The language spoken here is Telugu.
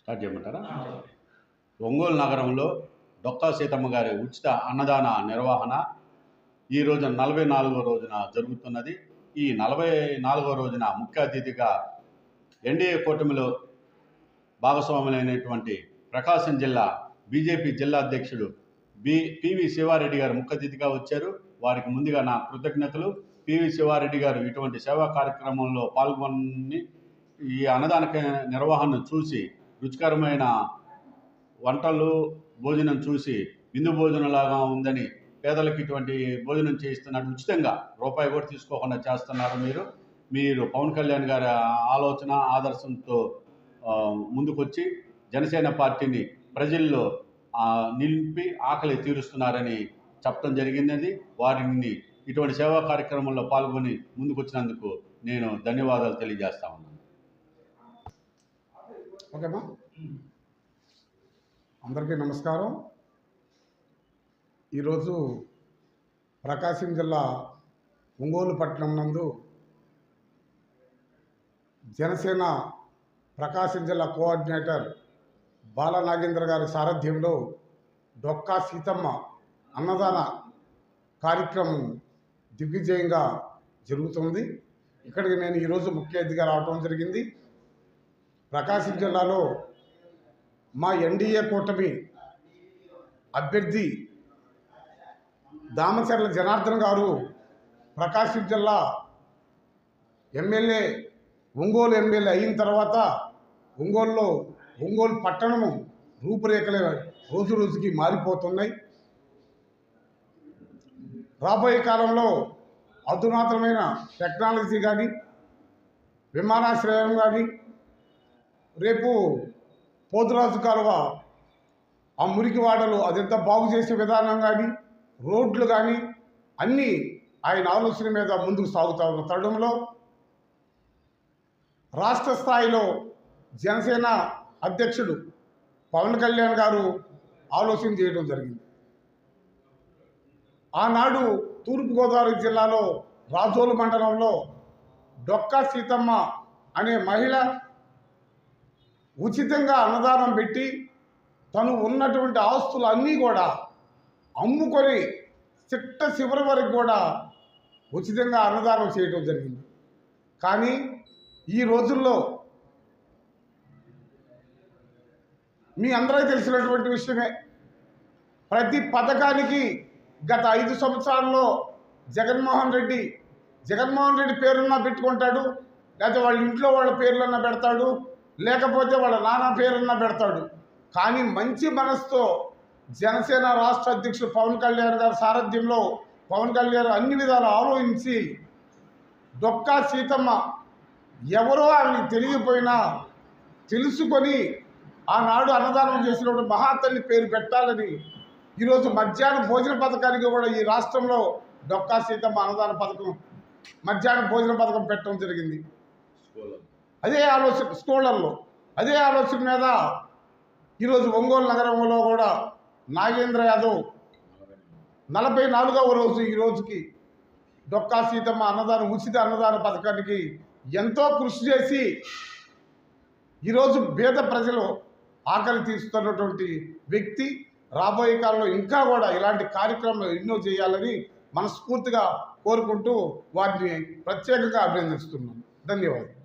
స్టార్ట్ చేయమంటారా? ఒంగోలు నగరంలో డొక్కా సీతమ్మ గారి ఉచిత అన్నదాన నిర్వహణ ఈ రోజున నలభై నాలుగో రోజున జరుగుతున్నది. ఈ నలభై నాలుగో రోజున ముఖ్య అతిథిగా ఎన్డీఏ కూటమిలో భాగస్వాములైనటువంటి ప్రకాశం జిల్లా బీజేపీ జిల్లా అధ్యక్షుడు బి పివి శివారెడ్డి గారు ముఖ్య అతిథిగా వచ్చారు. వారికి ముందుగా నా కృతజ్ఞతలు. పివి శివారెడ్డి గారు ఇటువంటి సేవా కార్యక్రమంలో పాల్గొని ఈ అన్నదాన నిర్వహణను చూసి రుచికరమైన వంటలు భోజనం చూసి విందు భోజనంలాగా ఉందని పేదలకు ఇటువంటి భోజనం చేయిస్తున్నారు. ఉచితంగా రూపాయి కూడా తీసుకోకుండా చేస్తున్నారు మీరు. మీరు పవన్ కళ్యాణ్ గారి ఆలోచన ఆదర్శంతో ముందుకొచ్చి జనసేన పార్టీని ప్రజల్లో నిలిపి ఆకలి తీరుస్తున్నారని చెప్పడం జరిగినది వారిని ఇటువంటి సేవా కార్యక్రమంలో పాల్గొని ముందుకొచ్చినందుకు నేను ధన్యవాదాలు తెలియజేస్తా ఉన్నాను. ఓకేనా అందరికీ నమస్కారం. ఈరోజు ప్రకాశం జిల్లా ఒంగోలు పట్టణం నందు జనసేన ప్రకాశం జిల్లా కోఆర్డినేటర్ బాలనాగేంద్ర గారి సారథ్యంలో డొక్కా సీతమ్మ అన్నదాన కార్యక్రమం దిగ్విజయంగా జరుగుతుంది. ఇక్కడికి నేను ఈరోజు ముఖ్య అతిథిగా రావడం జరిగింది. ప్రకాశం జిల్లాలో మా ఎన్డీఏ కూటమి అభ్యర్థి దామచర్ల జనార్దన్ గారు ప్రకాశం జిల్లా ఎమ్మెల్యే ఒంగోలు ఎమ్మెల్యే అయిన తర్వాత ఒంగోలులో ఒంగోలు పట్టణము రూపురేఖలే రోజు రోజుకి మారిపోతున్నాయి. రాబోయే కాలంలో అధునాతనమైన టెక్నాలజీ కానీ విమానాశ్రయం కానీ రేపు పోతురాజు కాలువ ఆ మురికి వాడలు అదంతా బాగు చేసే విధానం కానీ రోడ్లు కానీ అన్నీ ఆయన ఆలోచన మీద ముందుకు సాగుతా ఉన్న తరుణంలో రాష్ట్ర స్థాయిలో జనసేన అధ్యక్షుడు పవన్ కళ్యాణ్ గారు ఆలోచన చేయడం జరిగింది. ఆనాడు తూర్పుగోదావరి జిల్లాలో రాజోలు మండలంలో డొక్కా సీతమ్మ అనే మహిళ ఉచితంగా అన్నదానం పెట్టి తను ఉన్నటువంటి ఆస్తులు అన్నీ కూడా అమ్ముకొని చిట్ట చివరి వరకు కూడా ఉచితంగా అన్నదానం చేయటం జరిగింది. కానీ ఈ రోజుల్లో మీ అందరికీ తెలిసినటువంటి విషయమే. ప్రతి పథకానికి గత ఐదు సంవత్సరాల్లో జగన్మోహన్ రెడ్డి జగన్మోహన్ రెడ్డి పేరున్నా పెట్టుకుంటాడు లేకపోతే వాళ్ళ ఇంట్లో వాళ్ళ పేర్లన్నా పెడతాడు లేకపోతే వాళ్ళ నాన్న పేరున్నా పెడతాడు. కానీ మంచి మనసుతో జనసేన రాష్ట్ర అధ్యక్షుడు పవన్ కళ్యాణ్ గారి సారథ్యంలో పవన్ కళ్యాణ్ అన్ని విధాలు ఆలోచించి డొక్కా సీతమ్మ ఎవరో ఆమెకి తెలియపోయినా తెలుసుకొని ఆనాడు అన్నదానం చేసినప్పుడు మహాతల్లి పేరు పెట్టాలని ఈరోజు మధ్యాహ్న భోజన పథకానికి కూడా ఈ రాష్ట్రంలో డొక్కా సీతమ్మ అన్నదాన పథకం మధ్యాహ్న భోజన పథకం పెట్టడం జరిగింది. అదే ఆలోచన స్కూళ్ళల్లో అదే ఆలోచన మీద ఈరోజు ఒంగోలు నగరంలో కూడా నాగేంద్ర యాదవ్ నలభై నాలుగవ రోజు ఈ రోజుకి డొక్కా సీతమ్మ అన్నదానం ఉచిత అన్నదాన పథకానికి ఎంతో కృషి చేసి ఈరోజు పేద ప్రజలు ఆకలి తీస్తున్నటువంటి వ్యక్తి రాబోయే కాలంలో ఇంకా కూడా ఇలాంటి కార్యక్రమాలు ఎన్నో చేయాలని మనస్ఫూర్తిగా కోరుకుంటూ వారిని ప్రత్యేకంగా అభినందిస్తున్నాను. ధన్యవాదాలు.